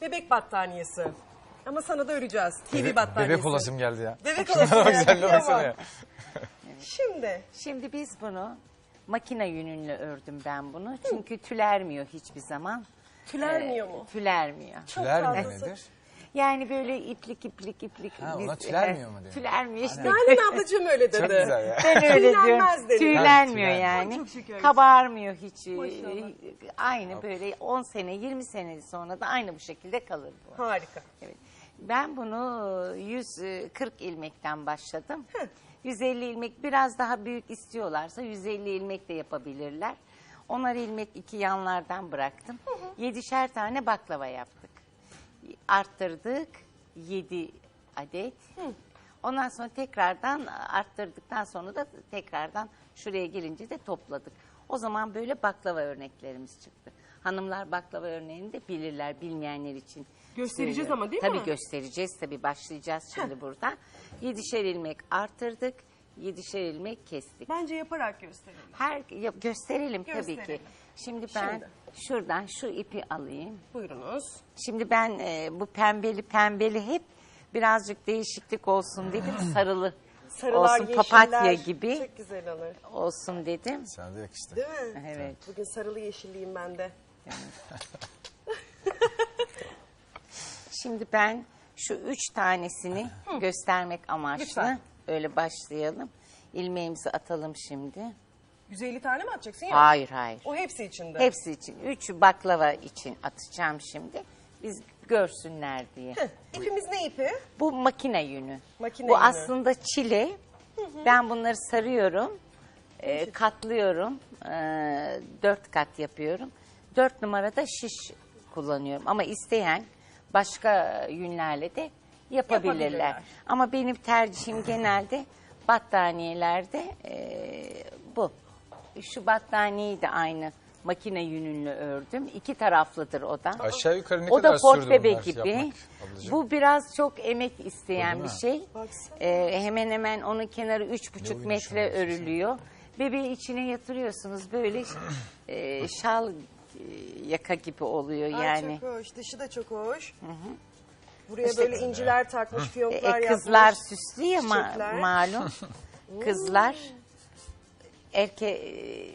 bebek battaniyesi. Ama sana da öreceğiz. TV battaniyesi. Bebek olasım geldi ya. Bebek olasım geldi, baksana ya. Şimdi Şimdi biz bunu makine yününle ördüm ben bunu. Çünkü tülermiyor hiçbir zaman. tülermiyor Ee, mu? Tülermiyor. Tüler mi tatlısın. nedir? Yani böyle iplik iplik iplik. Ha, biz- ona tülermiyor mu diyor? Tülermiyor işte. Nalan ablacığım öyle dedi. Çok güzel ya. Ben öyle diyorum. Tüylenmez dedi. Tüylenmiyor yani. Çok şükür. Kabarmıyor hiç. Maşallah. Aynı böyle 10 sene 20 sene sonra da aynı bu şekilde kalır bu. Harika. Evet. Ben bunu 140 ilmekten başladım. 150 ilmek biraz daha büyük istiyorlarsa 150 ilmek de yapabilirler. Onar ilmek iki yanlardan bıraktım. Yedişer tane baklava yaptık. Arttırdık 7 adet. Ondan sonra tekrardan arttırdıktan sonra da tekrardan şuraya gelince de topladık. O zaman böyle baklava örneklerimiz çıktı. Hanımlar baklava örneğini de bilirler bilmeyenler için. Göstereceğiz söylüyorum. ama değil tabii mi? göstereceğiz tabii başlayacağız şimdi burada. Yedişer ilmek arttırdık, yedişer ilmek kestik. Bence yaparak gösterelim. Her ya- gösterelim, tabii Gösterelim. ki. Şimdi ben Şimdi. Şuradan şu ipi alayım. Buyurunuz. Şimdi ben e, bu pembeli pembeli hep birazcık değişiklik olsun dedim. Sarılı Sarılar, olsun yeşiller. papatya gibi Çok güzel olur. olsun dedim. Sana da yakıştı. Değil mi? Evet. Bugün sarılı yeşilliyim ben de. Şimdi ben şu üç tanesini göstermek amaçlı Lütfen. öyle başlayalım. İlmeğimizi atalım şimdi. 150 tane mi atacaksın ya? Hayır hayır. O hepsi içinde. Hepsi için. Üç baklava için atacağım şimdi. Biz görsünler diye. Heh, İpimiz ne ipi? Bu makine yünü. Makine Bu yünü. aslında çile. Ben bunları sarıyorum. e, katlıyorum. e, dört kat yapıyorum. Dört numarada şiş kullanıyorum. Ama isteyen başka yünlerle de yapabilirler. Yapabilirler. Ama benim tercihim genelde battaniyelerde e, bu. Şu battaniyeyi de aynı makine yününle ördüm. İki taraflıdır o da. Aşağı yukarı ne o kadar da port sürdü bebek bunlar gibi. yapmak ablacığım? Bu biraz çok emek isteyen Öyle bir mi? şey. Ee, hemen hemen onun kenarı üç buçuk oyunu metre an örülüyor. Bebeği içine yatırıyorsunuz böyle e, şal e, yaka gibi oluyor Ay yani. çok hoş. Dışı da çok hoş. Buraya İşte- böyle inciler takmış, fiyonklar e, kızlar yapmış. süslü ya ma- çiçekler. malum. kızlar erke e,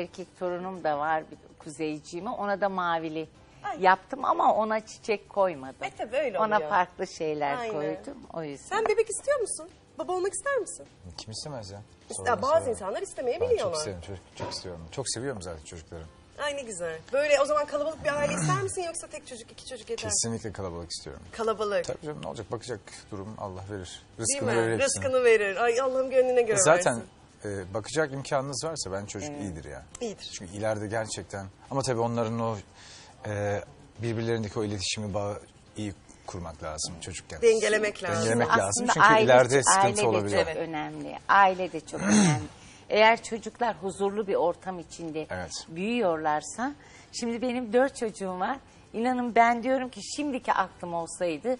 erkek torunum da var bir kuzeyciğime ona da mavili Ay. yaptım ama ona çiçek koymadım. E tabii öyle ona oluyor. farklı şeyler Aynen. koydum o yüzden. Sen bebek istiyor musun? Baba olmak ister misin? Kim istemez ya? Ya Sorma, bazı sorma. insanlar Ben çok istemeyebiliyorlar. isterim, çok, çok istiyorum. Çok seviyorum zaten çocukları. Ay ne güzel. Böyle o zaman kalabalık bir aile ister misin yoksa tek çocuk, iki çocuk yeter? Kesinlikle kalabalık istiyorum. Kalabalık. Tabii canım ne olacak bakacak durum Allah verir. Değil Rızkını mi? verir hepsini. Rızkını verir. Ay Allah'ım gönlüne göre Zaten versin. E, bakacak imkanınız varsa ben çocuk iyidir ya. İyidir. Çünkü ileride gerçekten ama tabii onların o e, birbirlerindeki o iletişimi bağı iyi kurmak lazım çocukken. Dengelemek lazım. Dengelemek lazım Aslında çünkü aile, ileride sıkıntı aile de olabiliyor. çok önemli. Aile de çok önemli. Eğer çocuklar huzurlu bir ortam içinde Evet. büyüyorlarsa, şimdi benim dört çocuğum var. İnanın ben diyorum ki şimdiki aklım olsaydı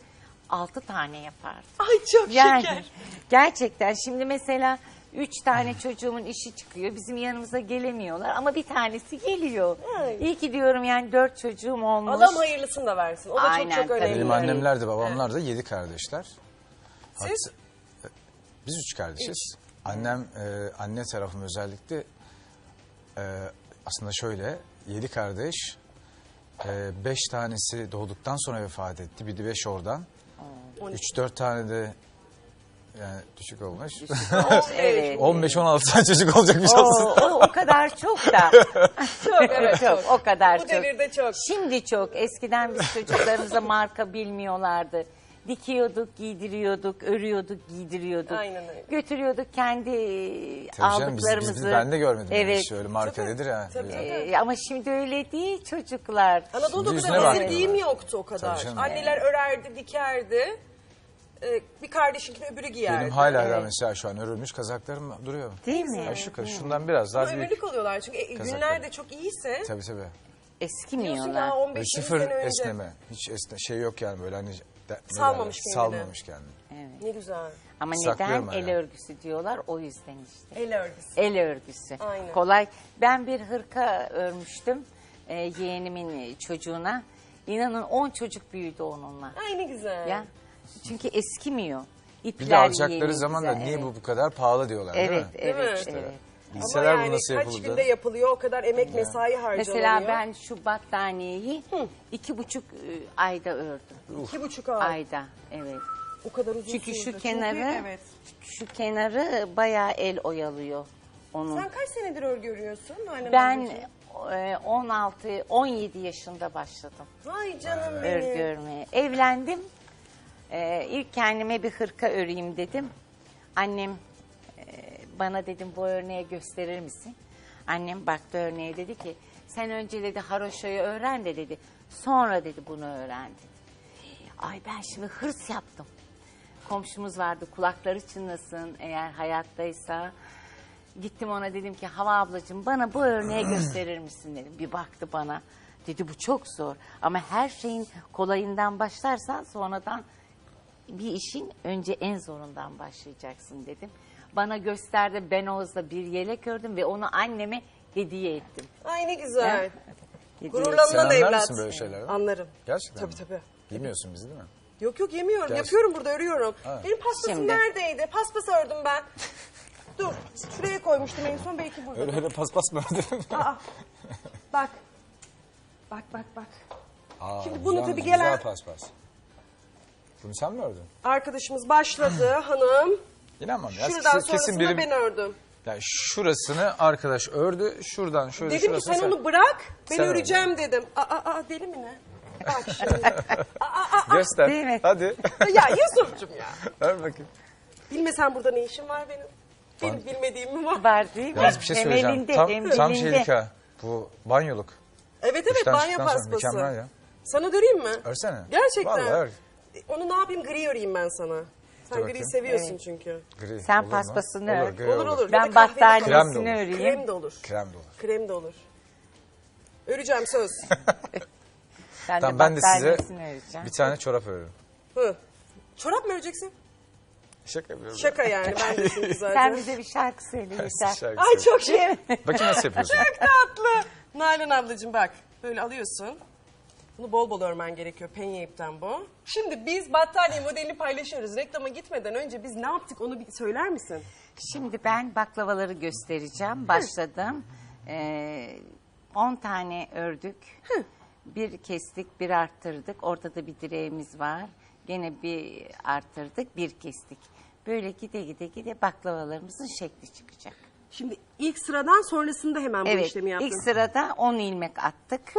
altı tane yapardım. Ay çok Yani şeker. gerçekten şimdi mesela üç tane çocuğumun işi çıkıyor. Bizim yanımıza gelemiyorlar ama bir tanesi geliyor. Ay. İyi ki diyorum yani dört çocuğum olmuş. Allah hayırlısını da versin. O da Aynen, çok çok tabii. önemli. Benim annemler de babamlar da yedi kardeşler. Siz? Hatta- biz üç kardeşiz. Annem, e, anne tarafım özellikle e, aslında şöyle yedi kardeş. e, beş tanesi doğduktan sonra vefat etti. Bir de beş oradan. Üç dört tane de yani düşük olmuş. Evet. 15-16 tane çocuk olacakmış O, aslında. o, o kadar çok da. Çok evet çok. o kadar Bu çok. devirde çok. Şimdi çok. Eskiden biz çocuklarımıza marka bilmiyorlardı. Dikiyorduk, giydiriyorduk, örüyorduk, giydiriyorduk. Aynen öyle. Götürüyorduk kendi Tabii canım, biz- aldıklarımızı. biz, ben de görmedim. Evet. hiç öyle marka Tabii, nedir ya. tabii. Öyle. Ee, ama şimdi öyle değil çocuklar. Anadolu'da o kadar bakmıyorlar. esirgiyim yoktu o kadar. Tabii canım. Anneler örerdi, dikerdi. Ee, bir kardeşinkini öbürü giyerdi. Benim hala da Evet. mesela şu an örülmüş kazaklarım duruyor. Değil mi? Aşağı yukarı şundan biraz daha Ama büyük. ömürlük oluyorlar çünkü e, Kazaklar. günler de çok iyiyse. Tabii tabii. Diyorsun Eskimiyorlar. ya 15 Ve 20 sıfır sene önce. esneme. Hiç esne, şey yok yani böyle hani... de- ne Salmamış kendini. Salmamış kendini. Ne güzel. Ama Saklıyorum neden el hala. örgüsü diyorlar o yüzden işte. El örgüsü. El örgüsü. Aynen. Kolay. Ben bir hırka örmüştüm e, yeğenimin çocuğuna. İnanın 10 çocuk büyüdü onunla. Ay ne güzel. Ya çünkü eskimiyor. İpler Bir de alacakları yeni, zaman da güzel, niye evet. bu bu kadar pahalı diyorlar değil Evet, mi? evet, mi? evet. Bilseler Ama bu yani nasıl kaç yapıldı. günde yapılıyor o kadar emek mesai harcanıyor. Mesela ben şu battaniyeyi iki buçuk e, ayda ördüm. iki buçuk ay. Ayda, evet. O kadar uzun Çünkü şu sürdü. kenarı, evet. şu kenarı bayağı el oyalıyor onun. Sen kaç senedir örgü örüyorsun? Aynen Ben ablacığım. e, 16, 17 yaşında başladım Vay canım örgü benim. örmeye. Evlendim. E, ilk kendime bir hırka öreyim dedim. Annem e, bana dedim bu örneği gösterir misin? Annem baktı örneğe dedi ki sen önce dedi haroşayı öğren de dedi. Sonra dedi bunu öğrendin. Ay ben şimdi hırs yaptım. Komşumuz vardı kulakları çınlasın eğer hayattaysa. Gittim ona dedim ki Hava ablacığım bana bu örneği gösterir misin dedim. Bir baktı bana. Dedi bu çok zor ama her şeyin kolayından başlarsan sonradan bir işin önce en zorundan başlayacaksın dedim. Bana gösterdi ben Oğuz'da bir yelek ördüm ve onu anneme hediye ettim. Ay ne güzel. Hediye Sen Gururlanman anlar evlat. mısın böyle şeylerden? Anlarım. Gerçekten Tabii mi? tabii. Yemiyorsun bizi değil mi? Yok yok yemiyorum. Gerçi- Yapıyorum burada örüyorum. Ha. Benim paspasım Şimdi. neredeydi? Paspas ördüm ben. Dur. Şuraya koymuştum en son belki burada. Öyle öyle paspas mı ördün? Aa, bak. Bak bak bak. Aa, Şimdi bunu güzel- tabii güzel gelen- paspas. Bunu sen mi ördün? Arkadaşımız başladı hanım. İnanmam ya. Şuradan kesin, kesin sonrasını biri... ben ördüm. Yani şurasını arkadaş ördü. Şuradan şöyle Dedim ki şurasını sen onu bırak. Ben Sen öreceğim dedim. Aa, aa, aa, deli mi ne? Bak şimdi. Göster. Değil mi? Hadi. ya Yusuf'cum ya. Ver bakayım. Bilmesen burada ne işim var benim? Benim bilmediğim mi var? Var değil mi? Yalnız bir şey söyleyeceğim. Temelinde, Tam, temelinde. tam şeylik ha. Bu banyoluk. Evet evet İşten banyo çıktıktan sonra paspası. mükemmel ya. Sana döreyim mi? Örsene. Gerçekten. Vallahi ör. Onu ne yapayım gri öreyim ben sana. Sen Dur gri bakayım. seviyorsun Evet. çünkü. Gri. Sen olur mu? paspasını olur, ör. gri Olur olur. Ya da Ben kahveli Krem de battaniyesini olur. öreyim. Krem de olur. Krem de olur. Krem de olur. Öreceğim söz. Ben Tamam de ben de size battaniyesini öreceğim. bir tane çorap örüyorum. Hı. Çorap mı öreceksin? Şaka yapıyorum. Şaka yani ben de çünkü zaten. Sen bize bir şarkı söyle yeter. Ay söyleyeyim. çok şey. Bakayım nasıl yapıyorsun. Çok tatlı. Nalan ablacığım bak böyle alıyorsun. Bunu bol bol örmen gerekiyor. Penye ipten bu. Şimdi biz battaniye modelini paylaşıyoruz. Reklama gitmeden önce biz ne yaptık onu bir söyler misin? Şimdi ben baklavaları göstereceğim. Başladım. Ee, 10 tane ördük. Bir kestik, bir arttırdık. Ortada bir direğimiz var. Gene bir arttırdık, bir kestik. Böyle gide gide gide baklavalarımızın şekli çıkacak. Şimdi ilk sıradan sonrasında hemen bu Evet, işlemi yaptın. ilk sırada 10 ilmek attık.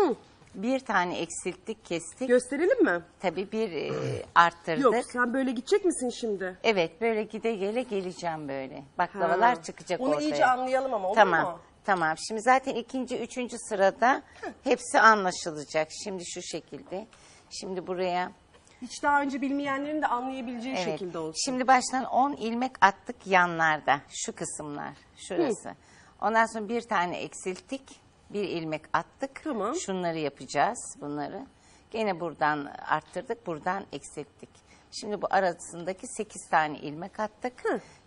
Bir tane eksilttik, kestik. Gösterelim mi? Tabii bir e, arttırdık. Yok sen böyle gidecek misin şimdi? Evet, böyle gide gele geleceğim böyle. Baklavalar Ha. çıkacak Onu ortaya. iyice anlayalım ama olur tamam. mu? Tamam. Şimdi zaten ikinci, üçüncü sırada hepsi anlaşılacak. Şimdi şu şekilde. Şimdi buraya Hiç daha önce bilmeyenlerin de anlayabileceği evet. şekilde olsun. Şimdi baştan 10 ilmek attık yanlarda. Şu kısımlar. Şurası. Ondan sonra bir tane eksilttik. Bir ilmek attık. Tamam. Şunları yapacağız. Bunları. Gene buradan arttırdık. Buradan eksilttik. Şimdi bu arasındaki 8 tane ilmek attık.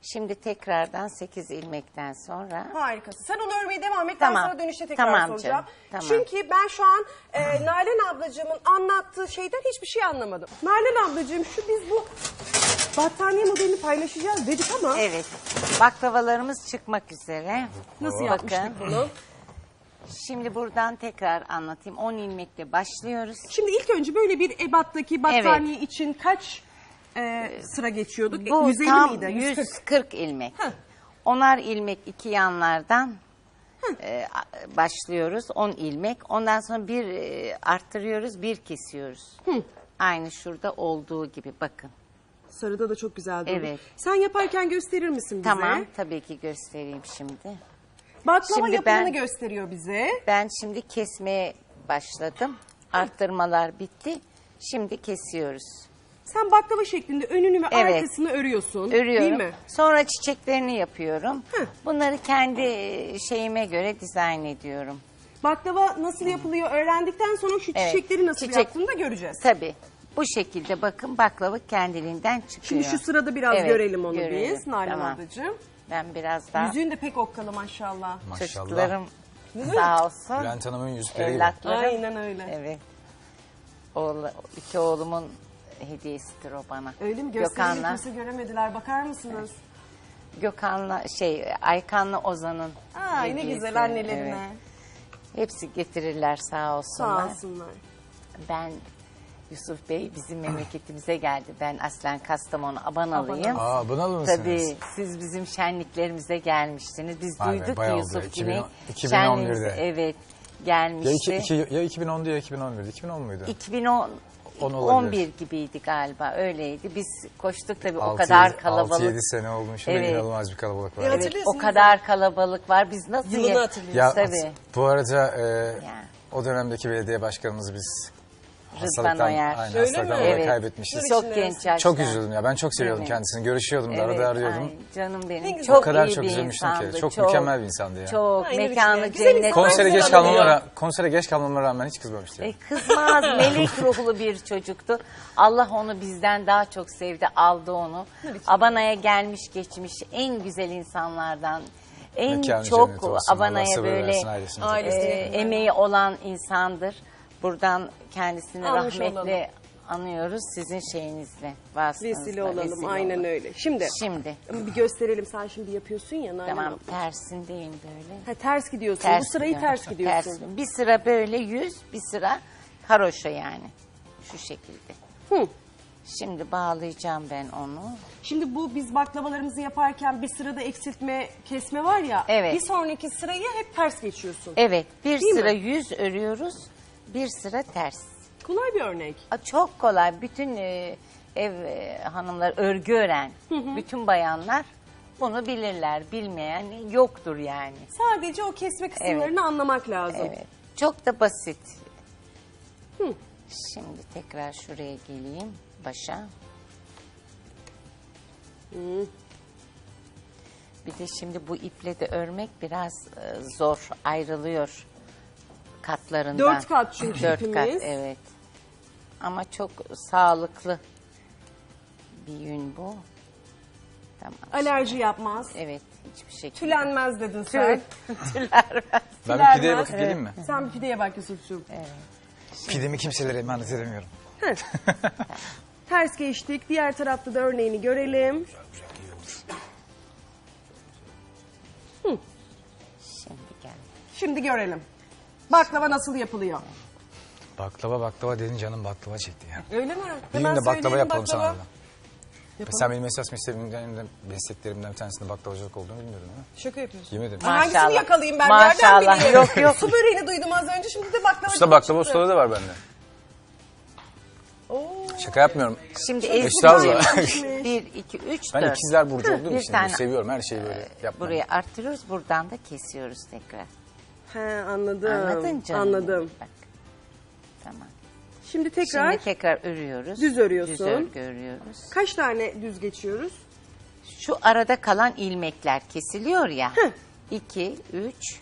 Şimdi tekrardan 8 ilmekten sonra Harikasın. Sen onu örmeye devam et. Ben Tamam. sana dönüşte tekrar Tamam soracağım. canım, tamam. Çünkü ben şu an e, Nalan ablacığımın anlattığı şeyden hiçbir şey anlamadım. Nalan ablacığım şu biz bu battaniye modelini paylaşacağız dedik ama Evet. Baklavalarımız çıkmak üzere. nasıl Bakın. yapmıştık bunu? Şimdi buradan tekrar anlatayım. 10 ilmekle başlıyoruz. Şimdi ilk önce böyle bir ebattaki battaniye için kaç e, sıra geçiyorduk? Bu 150 tam miydi? 140. 140 ilmek. Heh. Onar ilmek iki yanlardan e, başlıyoruz. 10 ilmek. Ondan sonra bir e, arttırıyoruz, bir kesiyoruz. Aynı şurada olduğu gibi bakın. Sarıda da çok güzel durdu. Evet. Sen yaparken gösterir misin bize? Tamam, tabii ki göstereyim şimdi. Baklava Şimdi yapımını ben- gösteriyor bize. Ben şimdi kesmeye başladım. Arttırmalar bitti. Şimdi kesiyoruz. Sen baklava şeklinde önünü ve Evet. arkasını örüyorsun. Örüyorum. Değil mi? Sonra çiçeklerini yapıyorum. Hı. Bunları kendi şeyime göre dizayn ediyorum. Baklava nasıl yapılıyor öğrendikten sonra şu Evet. çiçekleri nasıl Çiçek- yaptığını da göreceğiz. Tabii. Bu şekilde bakın baklava kendiliğinden çıkıyor. Şimdi şu sırada biraz Evet, görelim onu görelim. biz Nalan Tamam. ablacığım. Ben biraz daha Yüzüğün de pek okkalı maşallah. Maşallah. çocuklarım sağ olsun. Bülent Hanım'ın yüzükleri gibi. Evlatlarım. Aynen öyle. Evet. Oğlu, iki oğlumun hediyesidir o bana. Öyle mi? Gösteriyi Gökhan'la, kimse göremediler. Bakar mısınız? Gökhan'la şey Aykan'la Ozan'ın Aa, ne hediyesi. güzel annelerine. Evet. Hepsi getirirler sağ olsunlar. Sağ olsunlar. Ben Yusuf Bey bizim memleketimize geldi. Ben aslen Kastamonu Abanalıyım. Aa buna mısınız? Tabii siz bizim şenliklerimize gelmiştiniz. Biz Vay be, duyduk ki bayağı oldu. Yusuf 2010 Güney 2011'de. şenliğimize evet Ya, gelmişti. iki, iki, ya 2010'du ya 2011'di. 2010 muydu? 2010 On olabilir. 11 gibiydi galiba öyleydi. Biz koştuk tabii o Altı, kadar yedi- kalabalık. 6-7 sene olmuş ve Evet. inanılmaz bir kalabalık var. Evet, Hatırlıyorsunuz o kadar kalabalık var. Biz nasıl Yılını hatırlıyorsunuz. Ya Tabii. bu arada e, Ya. o dönemdeki belediye başkanımızı biz Rıdvan hastalıktan, Oyer. aynen, Öyle hastalıktan mi? dolayı Evet. kaybetmişiz. Çok genç yaşta. Çok üzüldüm ya. Ben çok seviyordum Evet. kendisini. Görüşüyordum da Evet, arada arıyordum. ay, canım benim. Ne güzel. Çok O kadar iyi çok bir üzülmüştüm ki. insandı. Çok mükemmel bir insandı ya. Çok Aynen mekanı. Güzel cennet. insan. Konsere geç kalmama oluyor. ra- konsere geç kalmama rağmen hiç kızmamıştı. ya. E, kızmaz, melek ruhlu bir çocuktu. Allah onu bizden daha çok sevdi, aldı onu. Abana'ya gelmiş geçmiş en güzel insanlardan. En Mekanı çok cennet olsun, Allah Abana'ya sabır böyle ailesine. e, Ailesine. emeği olan insandır. Buradan kendisini Almış rahmetle olalım. anıyoruz sizin şeyinizle, vasıtanızla. Vesile olalım. vesile Aynen olalım. öyle. Şimdi Şimdi bir gösterelim. Sen şimdi yapıyorsun ya Nalan tamam tersindeyim böyle. Ha, ters gidiyorsun. Ters Bu sırayı gidiyorum. ters gidiyorsun. Ters. Bir sıra böyle yüz, bir sıra haroşa yani. Şu şekilde. Hı. Şimdi bağlayacağım ben onu. Şimdi bu biz baklavalarımızı yaparken bir sırada eksiltme, kesme var ya. Evet. Bir sonraki sırayı hep ters geçiyorsun. Evet, bir Değil sıra mi? yüz örüyoruz, bir sıra ters. Kolay bir örnek. Çok kolay. Bütün e, ev e, hanımlar örgü ören, bütün bayanlar bunu bilirler. Bilmeyen yoktur yani. Sadece o kesme kısımlarını anlamak lazım. Evet. Çok da basit. Hı. Şimdi tekrar şuraya geleyim başa. Bir de şimdi bu iple de örmek biraz e, zor ayrılıyor katlarından. Dört kat çünkü Dört kat evet. Ama çok sağlıklı bir yün bu. Tamam. Alerji yapmaz. Evet hiçbir şekilde. Tülenmez dedin sen. Tülermez. Ben bir pideye bakıp geleyim mi? Sen bir pideye bak Yusuf'cuğum. Pidemi kimselere emanet edemiyorum. Ters geçtik. Diğer tarafta da örneğini görelim. Şimdi gel. Şimdi görelim. Baklava nasıl yapılıyor? Baklava baklava dedin canım baklava çekti ya. Öyle mi? Bir gün de baklava yapalım baklava. sana. da. Mesela benim esas mesleklerimden, mesleklerimden bir tanesinde baklavacılık olduğunu bilmiyordum ha. Şaka yapıyorsun. Yemin ederim. Ha, Hangisini Maşallah. yakalayayım ben? Maşallah. Nereden bileyim? Yok, yok. Su böreğini duydum az önce şimdi de baklava Usta baklava ustalığı da var bende. Oo. Şaka yapmıyorum. Şimdi Estağfurullah. ezgi bir, iki, üç, Ben dört. ikizler burcu olduğum için tane- seviyorum her şeyi böyle yapmayı. Buraya arttırıyoruz, buradan da kesiyoruz tekrar. He anladım. Anladın canım? Anladım. Bak. Tamam. Şimdi tekrar Şimdi tekrar örüyoruz. Düz örüyorsun. Düz örgü örüyoruz. kaç tane düz geçiyoruz? Şu arada kalan ilmekler kesiliyor ya. İki, üç,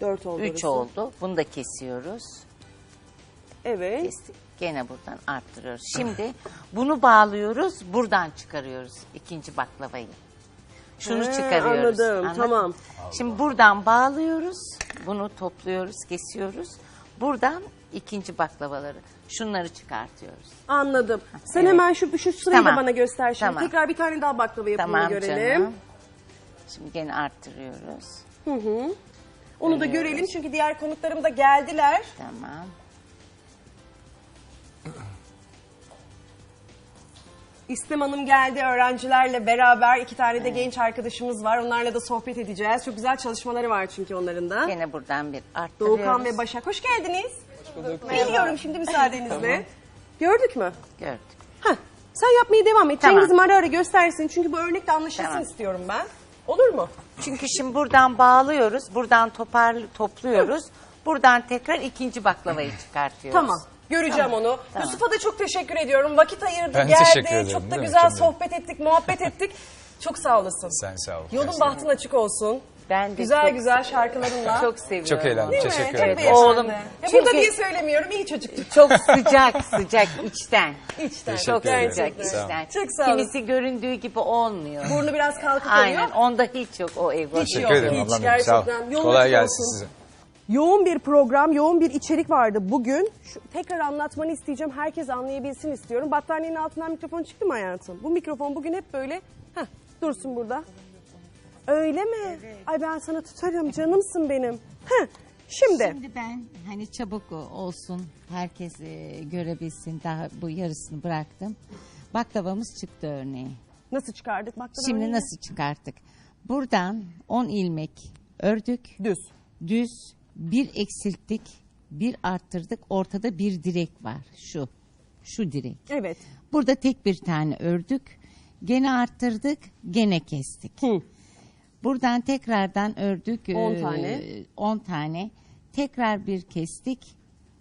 Dört oldu. üç orası. oldu. Bunu da kesiyoruz. Evet. Kestik. Gene buradan arttırıyoruz. Şimdi bunu bağlıyoruz, buradan çıkarıyoruz ikinci baklavayı. Şunu He, çıkarıyoruz. anladım, Anladın? tamam. Şimdi buradan bağlıyoruz, bunu topluyoruz, kesiyoruz. Buradan ikinci baklavaları, şunları çıkartıyoruz. Anladım. Sen evet. hemen şu şu sırayı Tamam. da bana göster şimdi. Tamam. Tekrar bir tane daha baklava yapımını Tamam görelim. canım. Şimdi gene arttırıyoruz. Hı hı. Onu da görelim çünkü diğer konuklarım da geldiler. Tamam. İstem Hanım geldi öğrencilerle beraber. iki tane de genç arkadaşımız var. Onlarla da sohbet edeceğiz. Çok güzel çalışmaları var çünkü onların da. Gene buradan bir arttırıyoruz. Doğukan ve Başak hoş geldiniz. Geliyorum şimdi müsaadenizle. Gördük mü? Gördük. Heh, sen yapmaya devam et. Tamam. Cengiz'im ara ara göstersin. Çünkü bu örnekle anlaşılsın Tamam. istiyorum ben. Olur mu? Çünkü şimdi buradan bağlıyoruz, buradan topar topluyoruz. Buradan tekrar ikinci baklavayı çıkartıyoruz. Tamam. Göreceğim onu. Tamam. Yusuf'a da çok teşekkür ediyorum. Vakit ayırdı, Ben geldi. teşekkür ederim. Çok da güzel canım benim. sohbet ettik, muhabbet ettik. Çok sağ olasın. Sen sağ ol. Yolun Gerçekten. bahtın açık olsun. Ben de Güzel çok, güzel şarkılarınla. çok seviyorum. Çok eğlendim. Değil mi? Teşekkür Çok ederim. beyefendi. Oğlum, Ya çünkü- burada diye söylemiyorum. İyi çocuktur. Çok sıcak sıcak içten. İçten. Teşekkür Çok ederim. sıcak içten. Çok sağ olun. Kimisi göründüğü gibi olmuyor. Burnu biraz kalkık Aynen oluyor. onda hiç yok o ego. Hiç Teşekkür yok, ederim hiç. ablam. Sağ ol. Gerçekten. Yolun Kolay gelsin olsun. size. Yoğun bir program, yoğun bir içerik vardı bugün. Şu, tekrar anlatmanı isteyeceğim. Herkes anlayabilsin istiyorum. Battaniyenin altından mikrofon çıktı mı hayatım? Bu mikrofon bugün hep böyle heh, dursun burada. Öyle mi? Ay ben sana tutarım canımsın benim. Heh, şimdi. Şimdi ben hani çabuk olsun herkes e, görebilsin daha bu yarısını bıraktım. Baklavamız çıktı örneğin. Nasıl çıkardık? Baklava Şimdi nasıl çıkarttık? Buradan 10 ilmek ördük. Düz. Düz bir eksilttik, bir arttırdık. Ortada bir direk var. Şu. Şu direk. Evet. Burada tek bir tane ördük. Gene arttırdık, gene kestik. Hı. Buradan tekrardan ördük. On eee, tane. 10 tane. Tekrar bir kestik,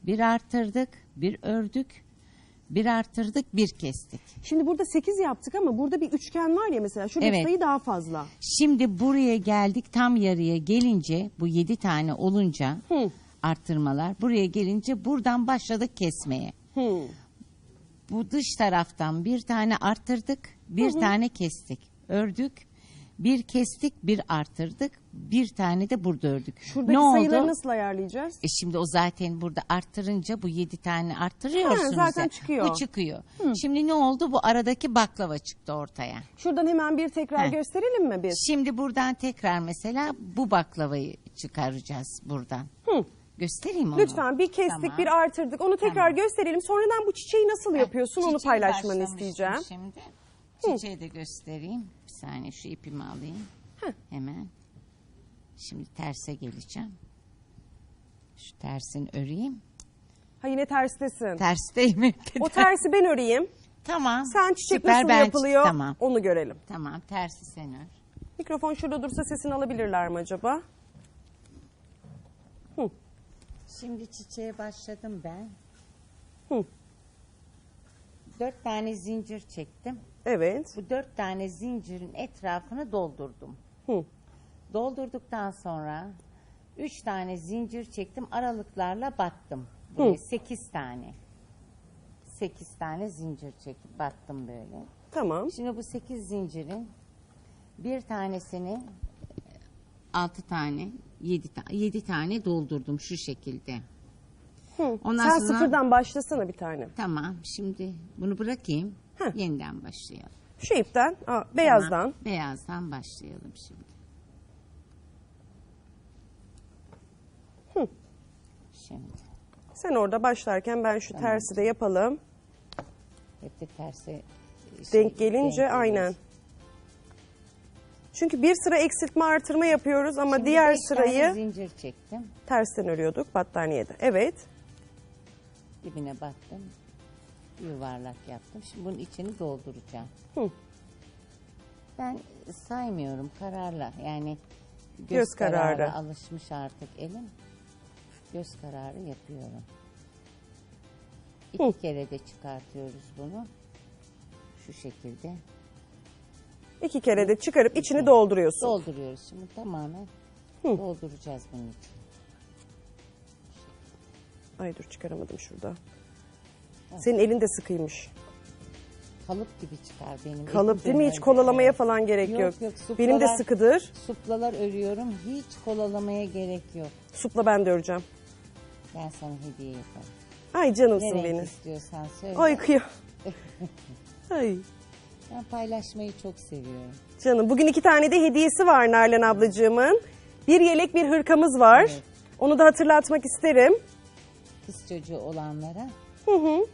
bir arttırdık, bir ördük, bir arttırdık, bir kestik. Şimdi burada 8 yaptık ama burada bir üçgen var ya mesela. Şurada Evet. sayı daha fazla. Şimdi buraya geldik tam yarıya gelince bu 7 tane olunca Hı. arttırmalar buraya gelince buradan başladık kesmeye. Hı. Bu dış taraftan bir tane arttırdık, bir tane kestik. Ördük, bir kestik, bir arttırdık, bir tane de burada ördük. Şuradaki ne sayıları oldu? nasıl ayarlayacağız? E şimdi o zaten burada arttırınca bu yedi tane arttırıyorsunuz. Ha, zaten ya. çıkıyor. Bu çıkıyor. Şimdi ne oldu? Bu aradaki baklava çıktı ortaya. Şuradan hemen bir tekrar Heh. gösterelim mi biz? Şimdi buradan tekrar mesela bu baklavayı çıkaracağız buradan. Hı. Göstereyim onu. Lütfen bir kestik, Tamam. bir artırdık. Onu tekrar Tamam. gösterelim. Sonradan bu çiçeği nasıl yapıyorsun onu paylaşmanı isteyeceğim. Şimdi çiçeği de göstereyim. Bir saniye şu ipimi alayım. Heh. Hemen. Şimdi terse geleceğim. Şu tersini öreyim. Ha yine terstesin. Tersteyim. O tersi ben öreyim. Tamam. Sen çiçek Süper, nasıl ben- yapılıyor Tamam. onu görelim. Tamam tersi sen ör. Mikrofon şurada dursa sesini alabilirler mi acaba? Şimdi çiçeğe başladım ben. Hı. Dört tane zincir çektim. Evet. Bu dört tane zincirin etrafını doldurdum. Hı. Doldurduktan sonra üç tane zincir çektim. Aralıklarla battım. Buraya Hı. sekiz tane. Sekiz tane zincir çekip battım böyle. Tamam. Şimdi bu sekiz zincirin bir tanesini altı tane, yedi, ta- yedi tane doldurdum şu şekilde. Hı. Ondan Sen sonra- sıfırdan başlasana bir tane. Tamam şimdi bunu bırakayım. Heh. Yeniden başlayalım. Şu ipten, aa, beyazdan. Tamam, Beyazdan başlayalım şimdi. Hı. Şimdi Sen orada başlarken ben şu tersi de yapalım. hep de terse Denk gelince aynen. Çünkü bir sıra eksiltme artırma yapıyoruz ama Şimdi diğer sırayı zincir çektim. tersten örüyorduk battaniyede. Evet. Dibine battım. Yuvarlak yaptım. Şimdi bunun içini dolduracağım. Hı. Ben saymıyorum kararla. Yani göz, Göz kararı. kararı. alışmış artık elim. Göz kararı yapıyorum. İki Hı. kere de çıkartıyoruz bunu. Şu şekilde. İki kere de çıkarıp içini dolduruyorsun. Dolduruyoruz şimdi tamamen. Hı. Dolduracağız bunun için. Ay dur çıkaramadım şurada. Senin elin de sıkıymış. Kalıp gibi çıkar benim. Kalıp değil mi? Hiç kolalamaya falan gerek Yok, yok. yok, Benim de sıkıdır. Suplalar örüyorum. Hiç kolalamaya gerek yok. Supla ben de öreceğim. Ben sana hediye yaparım. Ay canımsın Ne renk benim. istiyorsan söyle. Ay kıyam. Ay Ben paylaşmayı çok seviyorum. canım. Bugün iki tane de hediyesi var Nalan ablacığımın. Bir yelek bir hırkamız var. Evet. Onu da hatırlatmak isterim. Kız çocuğu olanlara Hı hı.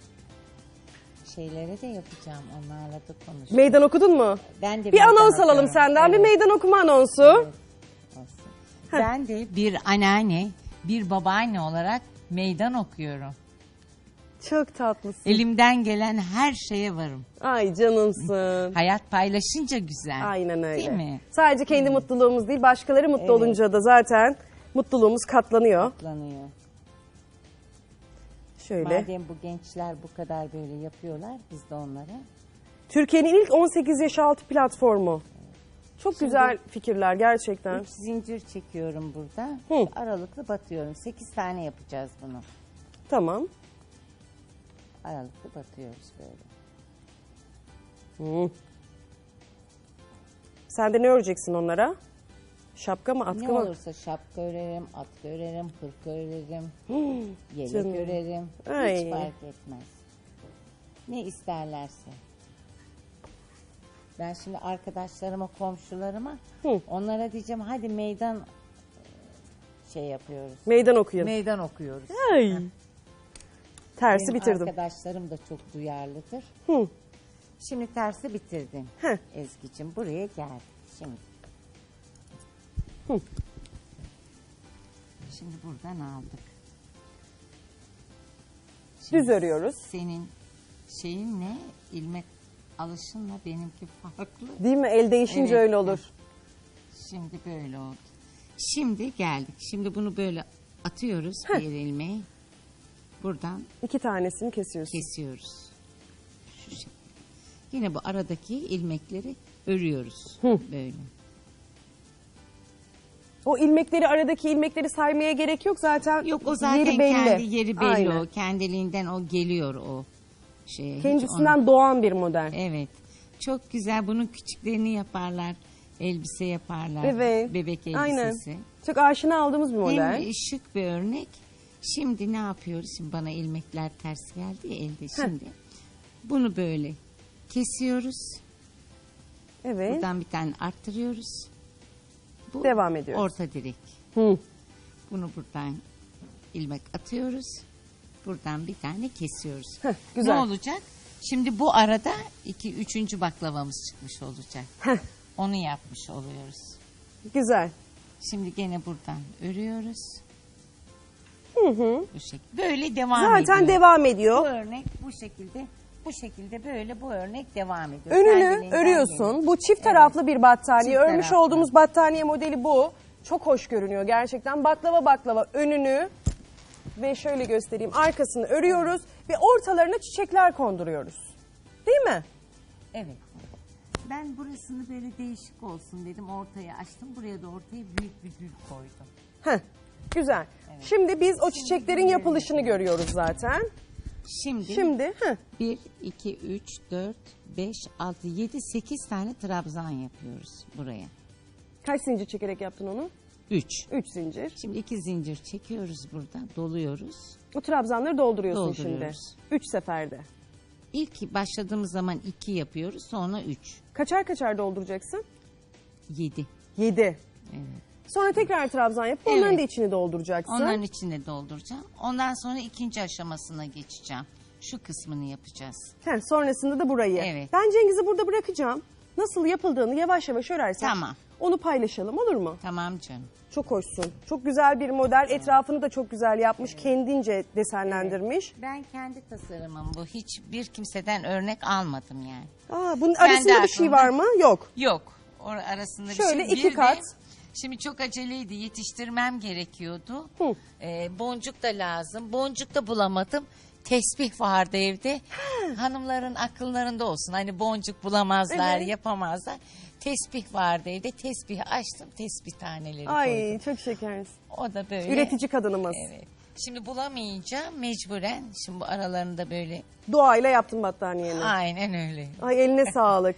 şeylere de yapacağım. Onlarla da konuş. Meydan okudun mu? Ben de Bir meydan anons alalım okuyorum. senden. Bir Evet, meydan okuma anonsu. olsun. Ben de bir anneanne, bir babaanne olarak meydan okuyorum. Çok tatlısın. Elimden gelen her şeye varım. Ay canımsın. Hayat paylaşınca güzel. Aynen öyle. Değil mi? Sadece kendi mutluluğumuz değil, başkaları mutlu Evet. olunca da zaten mutluluğumuz katlanıyor. Kutlanıyor. Şöyle. Madem bu gençler bu kadar böyle yapıyorlar biz de onlara. Türkiye'nin ilk 18 yaş altı platformu. Çok güzel fikirler gerçekten. Üç zincir çekiyorum burada. Hı. Aralıklı batıyorum. Sekiz tane yapacağız bunu. Tamam. Aralıklı batıyoruz böyle. Sen de ne öreceksin onlara? Şapka mı atkı Ne mı? olursa şapka örerim, atkı örerim, hırka örerim, yelek canım. örerim. Ay. Hiç fark etmez. Ne isterlerse. Ben şimdi arkadaşlarıma, komşularıma Hı. onlara diyeceğim hadi meydan şey yapıyoruz. Meydan okuyun. Meydan okuyoruz. Ay. Tersi Benim bitirdim. arkadaşlarım da çok duyarlıdır. Hı. Şimdi tersi bitirdim. Heh. Ezgi'cim buraya gel. Şimdi. Hı. Şimdi buradan aldık. Düz örüyoruz. Senin şeyin ne? İlmek alışınla benimki farklı. Değil mi? El değişince Evet. öyle olur. Şimdi böyle oldu. Şimdi geldik. Şimdi bunu böyle atıyoruz bir ilmeği. Buradan İki tanesini kesiyorsun. kesiyoruz. Şu şekilde. Yine bu aradaki ilmekleri örüyoruz. Hı. Böyle. O ilmekleri aradaki ilmekleri saymaya gerek yok zaten. Yok o zaten yeri belli. kendi yeri belli Aynen. o. Kendiliğinden o geliyor o. Hiç Kendisinden onu- doğan bir model. Evet. Çok güzel. Bunun küçüklerini yaparlar. Elbise yaparlar. Evet. Bebek elbisesi. Aynen. Çok aşina aldığımız bir model. Hem şık bir örnek. Şimdi ne yapıyoruz? Şimdi bana ilmekler ters geldi ya elde şimdi. Bunu böyle kesiyoruz. Evet. Buradan bir tane arttırıyoruz. Bu Devam ediyoruz. Orta direk. Hı. Bunu buradan ilmek atıyoruz. Buradan bir tane kesiyoruz. Heh, güzel. Ne olacak? Şimdi bu arada iki, üçüncü baklavamız çıkmış olacak. Heh. Onu yapmış oluyoruz. Güzel. Şimdi gene buradan örüyoruz. Hı hı. Bu şekilde. Böyle devam Zaten ediyor. devam Bu ediyor. örnek bu şekilde bu şekilde böyle bu örnek devam ediyor. Önünü Kendiliğinden örüyorsun. geliyor. Bu çift taraflı bir battaniye. Çift Örmüş taraflı. olduğumuz battaniye modeli bu. Çok hoş görünüyor gerçekten. Baklava baklava önünü ve şöyle göstereyim arkasını örüyoruz ve ortalarına çiçekler konduruyoruz. Değil mi? Evet. Ben burasını böyle değişik olsun dedim. Ortaya açtım. Buraya da ortaya büyük bir gül koydum. Heh, güzel. Şimdi biz o çiçeklerin yapılışını görüyoruz zaten. Şimdi, Şimdi heh, 1, 2, 3, 4, 5, 6, 7, 8 tane trabzan yapıyoruz buraya. kaç zincir çekerek yaptın onu? 3. 3 zincir. Şimdi iki zincir çekiyoruz burada. Doluyoruz. O trabzanları dolduruyorsun Dolduruyoruz. şimdi. 3 seferde. İlk başladığımız zaman 2 yapıyoruz. Sonra 3. Kaçar kaçar dolduracaksın? 7. 7. Evet. Sonra tekrar trabzan yapıp onların Evet. da içini dolduracaksın. Onların içine dolduracağım. Ondan sonra ikinci aşamasına geçeceğim. Şu kısmını yapacağız. Heh, sonrasında da burayı. Evet. Ben Cengiz'i burada bırakacağım. Nasıl yapıldığını yavaş yavaş örersen Tamam. onu paylaşalım olur mu? Tamam canım. Çok hoşsun. Çok güzel bir model. Etrafını da çok güzel yapmış. Kendince desenlendirmiş. Ben kendi tasarımım bu. Hiç bir kimseden örnek almadım yani. Aa, bunun arasında bir şey aklımda. var mı? Yok. Yok. Or arasında Şöyle bir şey. iki Bir de kat. Şimdi çok aceleydi. Yetiştirmem gerekiyordu. Hı. Ee, boncuk da lazım. Boncuk da bulamadım. Tesbih vardı evde. Hanımların akıllarında olsun. Hani boncuk bulamazlar, Evet. yapamazlar. Tesbih vardı evde. Tesbihi açtım. Tesbih taneleri Ay koydum. çok şekersin. O da böyle. Üretici kadınımız. Evet. Şimdi bulamayınca mecburen şimdi bu aralarında böyle Doğayla yaptın battaniyeni. aynen öyle. Ay eline sağlık.